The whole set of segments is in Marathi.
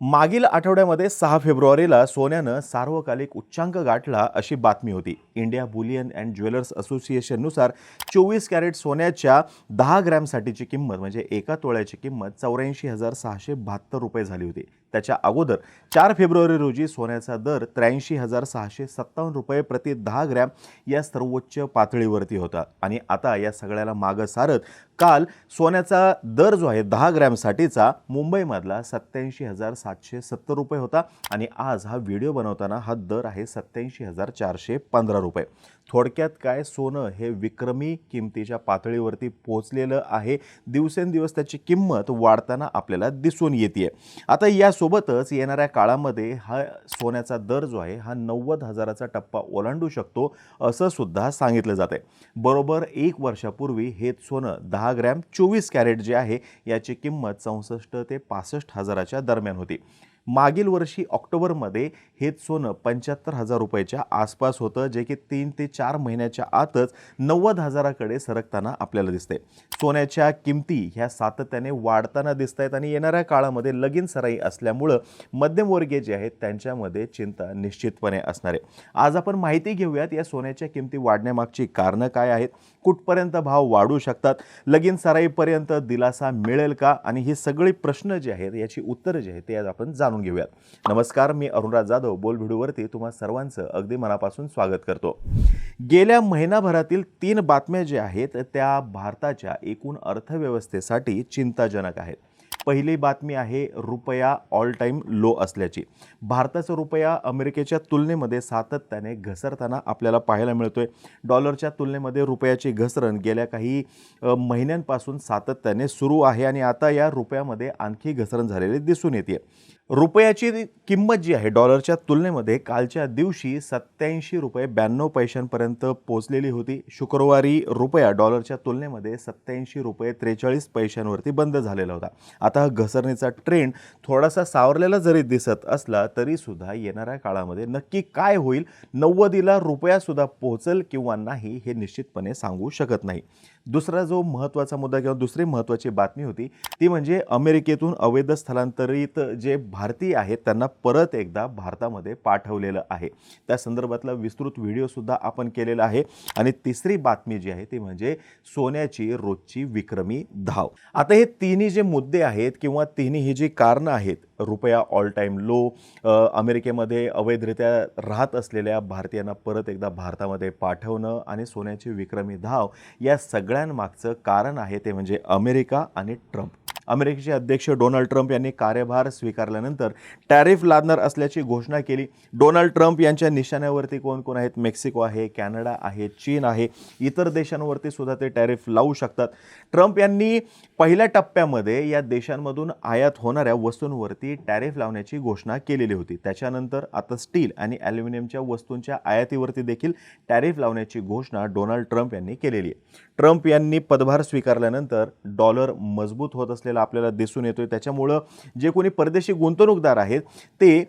मागील आठवड्यामध्ये सहा फेब्रुवारीला सोन्यानं सार्वकालिक उच्चांक गाठला अशी बातमी होती. इंडिया बुलियन अँड ज्वेलर्स असोसिएशननुसार चोवीस कॅरेट सोन्याच्या दहा ग्रॅमसाठीची किंमत म्हणजे एका तोळ्याची किंमत चौऱ्याऐंशी हजार सहाशे बहात्तर रुपये झाली होती. त्याच्या अगोदर चार फेब्रुवारी रोजी सोन्याचा दर त्र्याऐंशी हजार सहाशे सत्तावन्न रुपये प्रति दहा ग्रॅम या सर्वोच्च पातळीवरती होता. आणि आता या सगळ्याला मागं सारत काल सोन्याचा दर जो आहे दहा ग्रॅमसाठीचा मुंबईमधला सत्याऐंशी हजार सातशे सत्तर रुपये होता. आणि आज हा व्हिडिओ बनवताना हा दर आहे सत्याऐंशी हजार चारशे पंधरा रुपये. थोडक्यात काय सोनं हे विक्रमी किमतीच्या पातळीवरती पोहोचलेलं आहे. दिवसेंदिवस त्याची किंमत वाढताना आपल्याला दिसून येते आता या यासोबतच येणाऱ्या काळामध्ये हा सोन्याचा दर जो आहे हा नव्वद हजाराचा टप्पा ओलांडू शकतो असं सुद्धा सांगितलं जात आहे बरोबर एक वर्षापूर्वी हे सोनं दहा ग्रॅम चोवीस कॅरेट जे आहे याची किंमत चौसष्ट ते पासष्ट हजाराच्या दरम्यान होती. मागील वर्षी ऑक्टोबरमध्ये हेच सोनं पंच्याहत्तर हजार रुपयाच्या आसपास होतं जे की तीन ते चार महिन्याच्या आतच नव्वद हजाराकडे सरकताना आपल्याला दिसते सोन्याच्या किमती ह्या सातत्याने वाढताना दिसत आहेत आणि येणाऱ्या काळामध्ये लगीन सराई असल्यामुळं मध्यमवर्गीय जे आहेत त्यांच्यामध्ये चिंता निश्चितपणे असणार आहे. आज आपण माहिती घेऊयात या सोन्याच्या किमती वाढण्यामागची कारणं काय आहेत? कुठपर्यंत भाव वाढू शकतात? लगीन सराईपर्यंत दिलासा मिळेल का? आणि ही सगळी प्रश्न जे आहेत याची उत्तरं जी आहेत ते आज आपण जाणून घेऊयात. नमस्कार मी अरुणराज जाधव. बोल व्हिडिओवरती तुम्हा सर्वांचं अगदी मनापासून स्वागत करतो. गेल्या महिनाभरातील तीन बातम्या ज्या आहेत त्या भारताच्या एकूण अर्थव्यवस्थेसाठी चिंताजनक आहेत. पहिली बातमी आहे रुपया ऑल टाईम लो असल्याची. भारताचा रुपया अमेरिकेच्या तुलनेमध्ये सातत्याने घसरताना आपल्याला पाहायला मिळतोय. डॉलरच्या तुलनेमध्ये रुपयाची घसरण गेल्या काही महिन्यांपासून सातत्याने सुरू आहे आणि आता या रुपयामध्ये आणखी घसरण झालेली दिसून येते रुपयाची किंमत जी आहे डॉलरच्या तुलनेमध्ये कालच्या दिवशी सत्याऐंशी रुपये ब्याण्णव पैशांपर्यंत पोहोचलेली होती. शुक्रवारी रुपया डॉलरच्या तुलनेमध्ये सत्याऐंशी रुपये त्रेचाळीस पैशांवरती बंद झालेला होता. आता हा घसरणीचा ट्रेंड थोडासा सावरलेला जरी दिसत असला तरीसुद्धा येणाऱ्या काळामध्ये नक्की काय होईल नव्वदीला रुपयासुद्धा पोहोचेल किंवा नाही हे निश्चितपणे सांगू शकत नाही. दुसरा जो महत्त्वाचा मुद्दा किंवा दुसरी महत्त्वाची बातमी होती ती म्हणजे अमेरिकेतून अवैध स्थलांतरित जे भारतीय आहेत त्यांना परत एकदा भारतामध्ये पाठवलेलं आहे. त्या संदर्भातला विस्तृत व्हिडिओसुद्धा आपण केलेला आहे. आणि तिसरी बातमी जी आहे ती म्हणजे सोन्याची रोजची विक्रमी धाव. आता हे तिन्ही जे मुद्दे आहेत किंवा तिन्ही ही जी कारणं आहेत रुपया ऑल टाईम लो अमेरिकेमध्ये अवैधरित्या राहत असलेल्या भारतीयांना परत एकदा भारतामध्ये पाठवणं आणि सोन्याची विक्रमी धाव या सगळ्यांमागचं कारण आहे ते म्हणजे अमेरिका आणि ट्रम्प. अमेरिकेचे अध्यक्ष डोनाल्ड ट्रम्प यांनी कार्यभार स्वीकारल्यानंतर टॅरिफ लादणार असल्याची घोषणा केली. डोनाल्ड ट्रम्प यांच्या निशाण्यावरती कोण कोण आहेत? मेक्सिको आहे कॅनडा आहे चीन आहे. इतर देशांवरती सुद्धा ते टॅरिफ लावू शकतात. ट्रम्प यांनी पहिल्या टप्प्यामध्ये या देशांमधून आयात होणाऱ्या वस्तूंवरती टॅरिफ लावण्याची घोषणा केलेली होती. त्याच्यानंतर आता स्टील आणि ॲल्युमिनियमच्या वस्तूंच्या आयातीवरती देखील टॅरिफ लावण्याची घोषणा डोनाल्ड ट्रम्प यांनी केलेली आहे. ट्रम्प यांनी पदभार स्वीकारल्यानंतर डॉलर मजबूत होत असलेला आपल्याला दिसून येतोय. त्याच्यामुळं जे कोणी परदेशी गुंतवणूकदार आहेत ते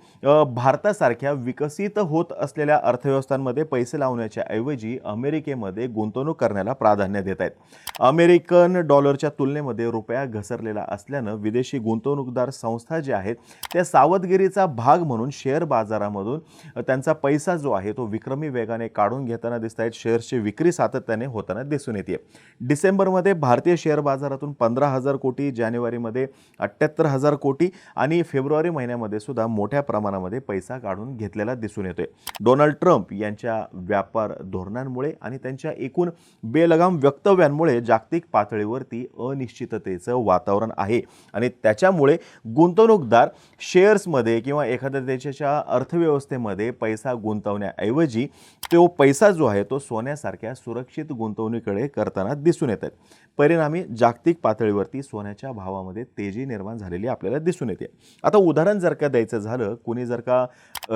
भारतासारख्या विकसित होत असलेल्या अर्थव्यवस्थांमध्ये पैसे लावण्याच्या ऐवजी अमेरिकेमध्ये गुंतवणूक करण्याला प्राधान्य देत आहेत. अमेरिकन डॉलरच्या तुलनेमध्ये रुपया घसरलेला असल्यानं विदेशी गुंतवणूकदार संस्था ज्या आहेत त्या सावधगिरीचा भाग म्हणून शेअर बाजारामधून त्यांचा पैसा जो आहे तो विक्रमी वेगाने काढून घेताना दिसत आहेत. शेअर्सची विक्री सातत्याने होताना दिसून येते. डिसेंबरमध्ये भारतीय शेअर बाजारातून पंधरा हजार कोटी जानेवारीमध्ये अठ्ठ्याहत्तर हजार कोटी आणि फेब्रुवारी महिन्यामध्ये सुद्धा मोठ्या प्रमाणामध्ये पैसा काढून घेतलेला दिसून येतोय. डोनाल्ड ट्रम्प यांच्या व्यापार धोरणांमुळे आणि त्यांच्या एकूण बेलगाम वक्तव्यांमुळे जागतिक पातळीवरती अनिश्चिततेचं वातावरण आहे. आणि त्याच्यामुळे गुंतवणूकदार शेअर्समध्ये किंवा एखाद्या देशाच्या अर्थव्यवस्थेमध्ये पैसा गुंतवण्याऐवजी तो पैसा जो आहे तो सोन्यासारख्या सुरक्षित गुंतवणुकीकडे करताना दिसून येत आहेत. परिणामी जागतिक पातळीवरती सोन्याच्या भावामध्ये तेजी निर्माण झालेली आपल्याला दिसून येते. आता उदाहरण जर का द्यायचं झालं कुणी जर का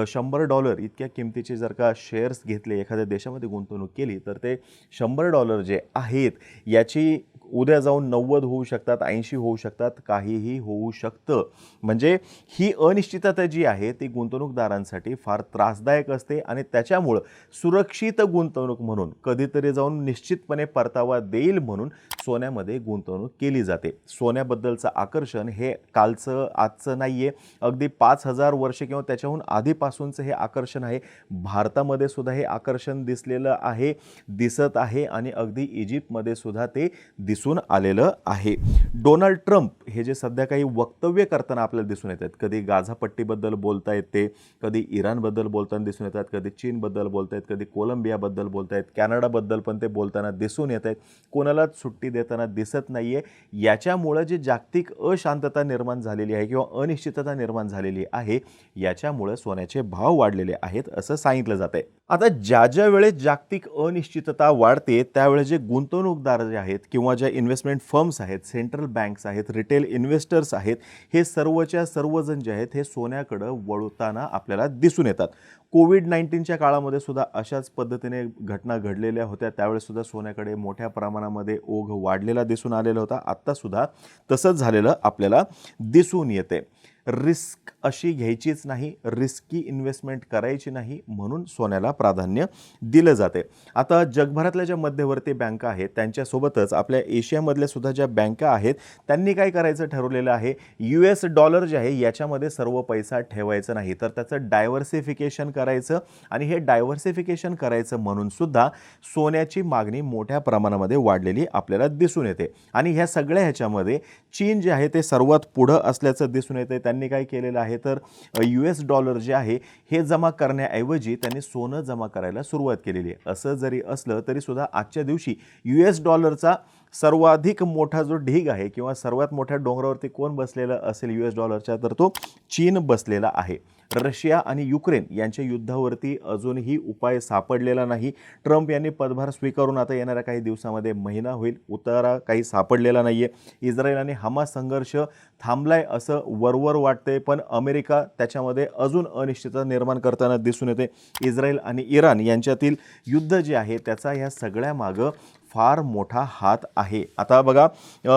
शंभर डॉलर इतक्या किमतीचे जर का शेअर्स घेतले एखाद्या देशामध्ये गुंतवणूक केली तर ते शंभर डॉलर जे आहेत याची उद्या जाऊन नव्वद होऊ शकतात ऐंशी होऊ शकतात काहीही होऊ शकतं. म्हणजे ही अनिश्चितता जी आहे ती गुंतवणूकदारांसाठी फार त्रासदायक असते आणि त्याच्यामुळं सुरक्षित गुंतवणूक म्हणून कधीतरी जाऊन निश्चितपणे परतावा देईल म्हणून सोन्यामध्ये गुंतवणूक केली जाते. सोन्याबद्दलचं आकर्षण हे कालचं आजचं नाही आहे अगदी पाच हजार वर्ष किंवा त्याच्याहून आधीपासूनचं हे आकर्षण आहे. भारतामध्ये सुद्धा हे आकर्षण दिसलेलं आहे दिसत आहे आणि अगदी इजिप्तमध्ये सुद्धा ते दिसून आलेलं आहे. डोनाल्ड ट्रम्प हे जे सध्या काही वक्तव्य करताना आपल्याला दिसून येत आहेत कधी गाझापट्टीबद्दल बोलता येते कधी इराणबद्दल बोलताना दिसून येतात कधी चीनबद्दल बोलत आहेत कधी कोलंबियाबद्दल बोलत आहेत कॅनडाबद्दल पण ते बोलताना दिसून येत आहेत. कोणालाच सुट्टी देताना दिसत नाही आहे याच्यामुळं जी जागतिक अशांतता निर्माण झालेली आहे किंवा अनिश्चितता निर्माण झालेली आहे याच्यामुळं सोन्याचे भाव वाढलेले आहेत असं सांगितलं जात आहे आता ज्या ज्या वेळेस जागतिक अनिश्चितता वाढते त्यावेळेस जे गुंतवणूकदार जे आहेत किंवा ज्या इन्व्हेस्टमेंट फर्म्स आहेत सेंट्रल बँक्स आहेत रिटेल इन्व्हेस्टर्स आहेत हे सर्वच्या सर्वजण जे आहेत हे सोन्याकडं वळताना आपल्याला दिसून येतात. कोविड नाईन्टीनच्या काळामध्ये सुद्धा अशाच पद्धतीने घटना घडलेल्या होत्या. त्यावेळेस सुद्धा सोन्याकडे मोठ्या प्रमाणामध्ये ओघ वाढलेला दिसून आलेला होता. आत्तासुद्धा तसंच झालेलं आपल्याला दिसून येते. रिस्क अशी घ्यायचीच नाही रिस्की इन्व्हेस्टमेंट करायची नाही म्हणून सोन्याला प्राधान्य दिलं जाते. आता जगभरातल्या ज्या मध्यवर्ती बँका आहेत त्यांच्यासोबतच आपल्या एशियामधल्या सुद्धा ज्या बँका आहेत त्यांनी काय करायचं ठरवलेलं आहे? यू एस डॉलर जे आहे याच्यामध्ये सर्व पैसा ठेवायचा नाही. तर त्याचं डायव्हर्सिफिकेशन करायचं आणि हे डायव्हर्सिफिकेशन करायचं म्हणून सुद्धा सोन्याची मागणी मोठ्या प्रमाणामध्ये वाढलेली आपल्याला दिसून येते. आणि ह्या सगळ्या ह्याच्यामध्ये चीन जे आहे ते सर्वात पुढं असल्याचं दिसून येते त्यांनी काय केलेलं आहे? तर यू एस डॉलर जे आहे हे जमा करण्याऐवजी त्यांनी सोनं जमा करायला सुरुवात केलेली आहे. असं जरी असलं तरी सुद्धा आजच्या दिवशी यू एस डॉलरचा सर्वाधिक मोठा जो ढीग आहे किंवा सर्वात मोठ्या डोंगरावरती कोण बसलेलं असेल यू एस डॉलरच्या तर तो चीन बसलेला आहे. रशिया आणि युक्रेन यांच्या युद्धावरती अजूनही उपाय सापडलेला नाही. ट्रम्प यांनी पदभार स्वीकारून आता येणाऱ्या काही दिवसामध्ये महिना होईल. उतारा काही सापडलेला नाही आहे इस्रायल आणि हमास संघर्ष थांबलाय असं वरवर वाटते पण अमेरिका त्याच्यामध्ये अजून अनिश्चितता निर्माण करताना दिसून येते. इस्रायल आणि इराण यांच्यातील युद्ध जे आहे त्याचा ह्या सगळ्या मागं फार मोठा हात आहे. आता बघा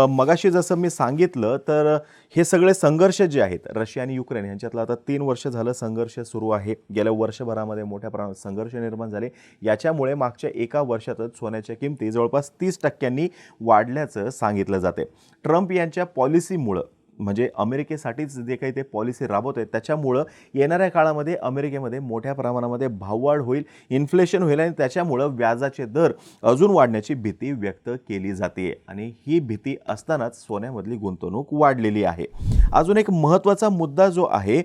मगाशी जसं मी सांगितलं तर हे सगळे संघर्ष जे आहेत रशिया आणि युक्रेन यांच्यातलं आता तीन वर्ष झालं संघर्ष सुरू आहे. गेल्या वर्षभरामध्ये मोठ्या प्रमाणात संघर्ष निर्माण झाले. याच्यामुळे मागच्या एका वर्षातच सोन्याच्या किमती जवळपास तीस टक्क्यांनी वाढल्याचं सांगितलं जाते. ट्रम्प यांच्या पॉलिसीमुळं म्हणजे अमेरिकेसाठीच जे काही ते पॉलिसी राबवत आहेत त्याच्यामुळं येणाऱ्या काळामध्ये अमेरिकेमध्ये मोठ्या प्रमाणामध्ये भाववाढ होईल इन्फ्लेशन होईल आणि त्याच्यामुळं व्याजाचे दर अजून वाढण्याची भीती व्यक्त केली जाते आणि ही भीती असतानाच सोन्यामधली गुंतवणूक वाढलेली आहे. अजून एक महत्त्वाचा मुद्दा जो आहे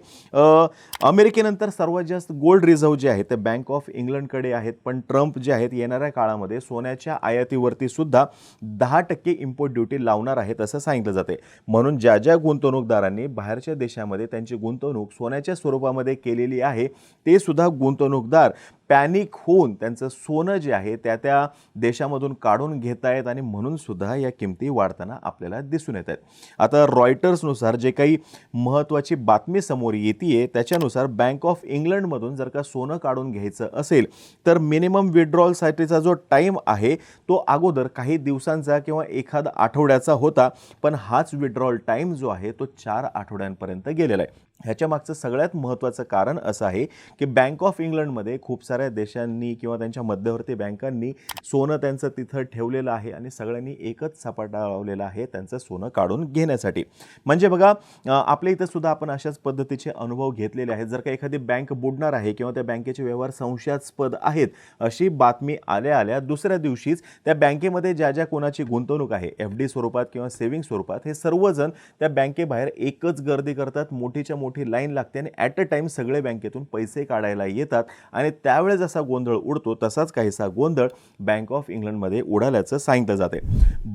अमेरिकेनंतर सर्वात जास्त गोल्ड रिझर्व्ह जे आहे ते बँक ऑफ इंग्लंडकडे आहेत. पण ट्रम्प जे आहेत येणाऱ्या काळामध्ये सोन्याच्या आयातीवरती सुद्धा दहा टक्के इम्पोर्ट ड्युटी लावणार आहेत असं सांगितलं जाते म्हणून ज्या ज्या गुंतवणूकदारांनी बाहेरच्या देशामध्ये त्यांची गुंतवणूक सोन्याच्या स्वरूपामध्ये केलेली आहे ते सुद्धा गुंतवणूकदार पॅनिक होऊन त्यांचं सोनं जे आहे त्या त्या देशामधून काढून घेत आहेत आणि म्हणून सुद्धा या किमती वाढताना आपल्याला दिसून येत आहेत. आता रॉयटर्सनुसार जे काही महत्त्वाची बातमी समोर येते त्याच्यानुसार बँक ऑफ इंग्लंडमधून जर का सोनं काढून घ्यायचं असेल तर मिनिमम विड्रॉलसाठीचा जो टाईम आहे तो अगोदर काही दिवसांचा किंवा एखादा आठवड्याचा होता पण हाच विड्रॉल टाईम जो आहे तो चार आठवड्यांपर्यंत गेलेला आहे. ह्याच्या मागचं सगळ्यात महत्त्वाचं कारण असं आहे की बँक ऑफ इंग्लंडमध्ये खूप साऱ्या देशांनी किंवा त्यांच्या मध्यवर्ती बँकांनी सोनं त्यांचं तिथं ठेवलेलं आहे आणि सगळ्यांनी एकच सपाटा लावलेला आहे त्यांचं सोनं काढून घेण्यासाठी. म्हणजे बघा आपल्या इथं सुद्धा आपण अशाच पद्धतीचे अनुभव घेतलेले आहेत. जर का एखादी बँक बुडणार आहे किंवा त्या बँकेचे व्यवहार संशयास्पद आहेत अशी बातमी आल्या आल्या दुसऱ्या दिवशीच त्या बँकेमध्ये ज्या ज्या कोणाची गुंतवणूक आहे एफ डी स्वरूपात किंवा सेव्हिंग स्वरूपात हे सर्वजण त्या बँकेबाहेर एकच गर्दी करतात मोठीच्या मोठी मोठी लाईन लागते आणि ॲट अ टाईम सगळे बँकेतून पैसे काढायला येतात. आणि त्यावेळेस जसा गोंधळ उडतो तसाच काहीसा गोंधळ बँक ऑफ इंग्लंडमध्ये उडाल्याचं सांगितलं जाते.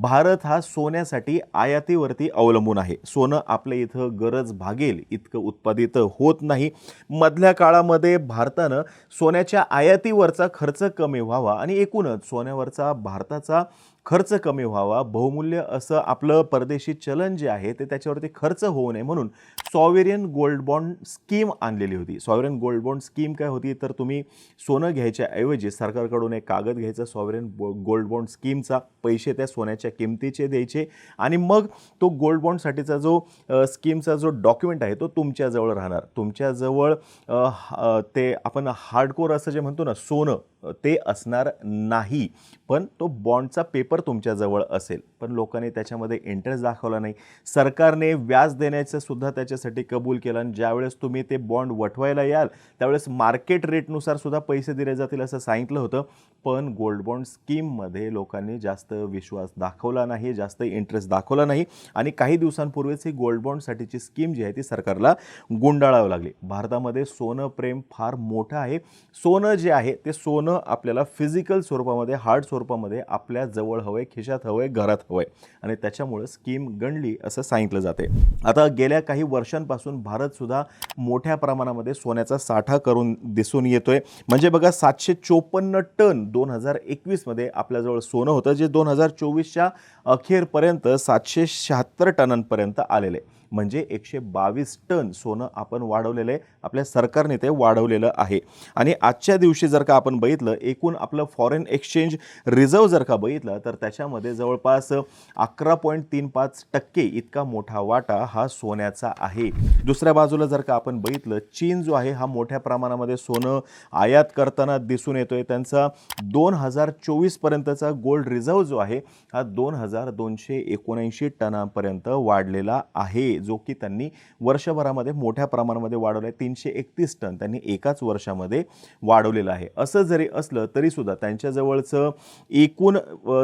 भारत हा सोन्यासाठी आयातीवरती अवलंबून आहे. सोनं आपल्या इथं गरज भागेल इतकं उत्पादित होत नाही. मधल्या काळामध्ये भारतानं सोन्याच्या आयातीवरचा खर्च कमी व्हावा आणि एकूणच सोन्यावरचा भारताचा खर्च कमी व्हावा बहुमूल्य असं आपलं परदेशी चलन जे आहे ते त्याच्यावरती खर्च होऊ नये म्हणून सॉवेरियन गोल्ड बॉन्ड स्कीम आणलेली होती. सॉवेरियन गोल्ड बॉन्ड स्कीम काय होती? तर तुम्ही सोनं घ्यायच्याऐवजी सरकारकडून एक कागद घ्यायचा सॉवेरियन गोल्ड बॉन्ड स्कीमचा पैसे त्या सोन्याच्या किमतीचे द्यायचे आणि मग तो गोल्ड बॉन्डसाठीचा जो स्कीमचा जो डॉक्युमेंट आहे तो तुमच्याजवळ राहणार. तुमच्याजवळ ते आपण हार्डकोर असं जे म्हणतो ना सोनं ते असणार नाही. पण तो बॉन्डचा पेपर तुमच्याजवळ असेल पण लोकांनी त्याच्यामध्ये इंटरेस्ट दाखवला नाही. सरकारने व्याज देण्याचं सुद्धा त्याच्यासाठी कबूल केलं आणि ज्यावेळेस तुम्ही ते बॉन्ड वठवायला याल त्यावेळेस मार्केट रेटनुसार सुद्धा पैसे दिले जातील असं सांगितलं होतं. पण गोल्ड बॉन्ड स्कीममध्ये लोकांनी जास्त विश्वास दाखवला नाही जास्त इंटरेस्ट दाखवला नाही आणि काही दिवसांपूर्वीच ही गोल्ड बॉन्डसाठीची स्कीम जी आहे ती सरकारला गुंडाळावं लागली. भारतामध्ये सोनं प्रेम फार मोठं आहे. सोनं जे आहे ते सोनं आपल्याला फिजिकल स्वरूपामध्ये हार्ड स्वरूपामध्ये आपल्या जवळ हवंय खिशात हवंय घरात हवंय आणि त्याच्यामुळं स्कीम गणली असं सांगितलं जाते. आता गेल्या काही वर्षांपासून भारतसुद्धा मोठ्या प्रमाणामध्ये सोन्याचा साठा करून दिसून येतोय. म्हणजे बघा सातशे चोपन्न टन दोन हजार एकवीसमध्ये आपल्याजवळ सोनं होतं जे दोन हजार चोवीसच्या अखेरपर्यंत सातशे शहात्तर टनांपर्यंत आलेले. म्हणजे एकशे बावीस टन सोनं आपण वाढवलेलं आहे. आपल्या सरकारने ते वाढवलेलं आहे. आणि आजच्या दिवशी जर का आपण बघितलं एकूण आपलं फॉरेन एक्सचेंज रिझर्व जर का बघितलं तर त्याच्यामध्ये जवळपास अकरा पॉईंट तीन पाच टक्के इतका मोठा वाटा हा सोन्याचा आहे. दुसऱ्या बाजूला जर का आपण बघितलं चीन जो आहे हा मोठ्या प्रमाणामध्ये सोनं आयात करताना दिसून येतोय. त्यांचा दोन हजार चोवीसपर्यंतचा गोल्ड रिझर्व जो आहे हा दोन हजार दोनशे एकोणऐंशी टनापर्यंत वाढलेला आहे. जो की त्यांनी वर्षभरामध्ये मोठ्या प्रमाणामध्ये वाढवला आहे तीनशे एकतीस टन त्यांनी एकाच वर्षामध्ये वाढवलेलं आहे. असं जरी असलं तरीसुद्धा त्यांच्याजवळचं एकूण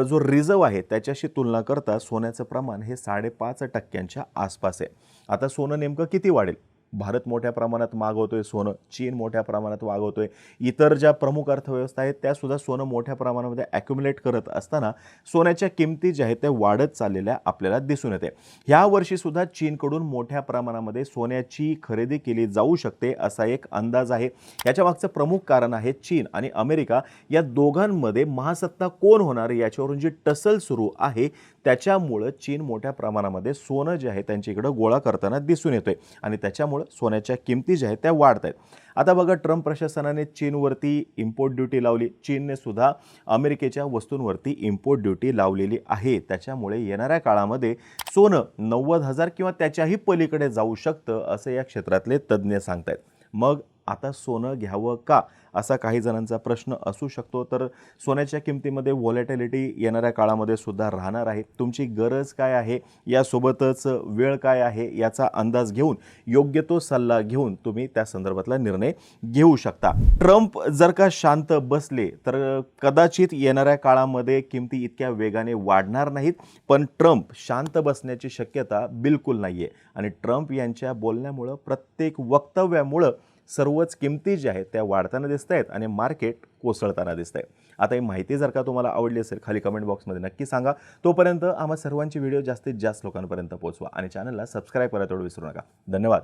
जो रिझर्व आहे त्याच्याशी तुलना करता सोन्याचं प्रमाण हे साडेपाच टक्क्यांच्या आसपास आहे. आता सोनं नेमकं किती वाढेल? भारत मोठ्या प्रमाणात मागवतोय सोनं चीन मोठ्या प्रमाणात मागवतोय इतर ज्या प्रमुख अर्थव्यवस्था आहेत त्यासुद्धा सोनं मोठ्या प्रमाणामध्ये ॲक्युमुलेट करत असताना सोन्याच्या किमती ज्या आहेत त्या वाढत चाललेल्या आपल्याला दिसून येते. ह्या वर्षीसुद्धा चीनकडून मोठ्या प्रमाणामध्ये सोन्याची खरेदी केली जाऊ शकते असा एक अंदाज आहे. याच्या मागचं प्रमुख कारण आहे चीन आणि अमेरिका. या दोघांमध्ये महासत्ता कोण होणार याच्यावरून जी टसल सुरू आहे त्याच्यामुळं चीन मोठ्या प्रमाणामध्ये सोनं जे आहे त्यांच्या इकडं गोळा करताना दिसून येतोय. आणि त्याच्यामुळं सोन्याच्या किमती ज्या आहेत त्या वाढत आहेत आता बघा ट्रम्प प्रशासनाने चीनवरती इम्पोर्ट ड्युटी लावली. चीनने सुद्धा अमेरिकेच्या वस्तूंवरती इम्पोर्ट ड्युटी लावलेली आहे. त्याच्यामुळे येणाऱ्या काळामध्ये सोनं नव्वद हजार किंवा त्याच्याही पलीकडे जाऊ शकतं असं या क्षेत्रातले तज्ज्ञ सांगतायत. मग आता सोनं घ्यावं का? असा काही जणांचा प्रश्न असू शकतो. तर सोन्याच्या किमतीमध्ये व्हॉलेटॅलिटी येणाऱ्या काळामध्ये सुद्धा राहणार आहे. तुमची गरज काय आहे? यासोबतच वेळ काय आहे? याचा अंदाज घेऊन योग्य तो सल्ला घेऊन तुम्ही त्या संदर्भातला निर्णय घेऊ शकता. ट्रम्प जर का शांत बसले तर कदाचित येणाऱ्या काळामध्ये किमती इतक्या वेगाने वाढणार नाहीत. पण ट्रम्प शांत बसण्याची शक्यता बिलकुल नाही आहे आणि ट्रम्प यांच्या बोलण्यामुळं प्रत्येक वक्तव्यामुळं सर्वच किमती ज्या आहेत त्या वाढताना दिसत आहेत आणि मार्केट कोसळताना दिसत आहे. आता ही माहिती जर का तुम्हाला आवडली असेल खाली कमेंट बॉक्समध्ये नक्की सांगा. तोपर्यंत आम्हा सर्वांची व्हिडिओ जास्तीत जास्त लोकांपर्यंत पोहोचवा आणि चॅनलला सबस्क्राईब करायला तेवढं विसरू नका. धन्यवाद.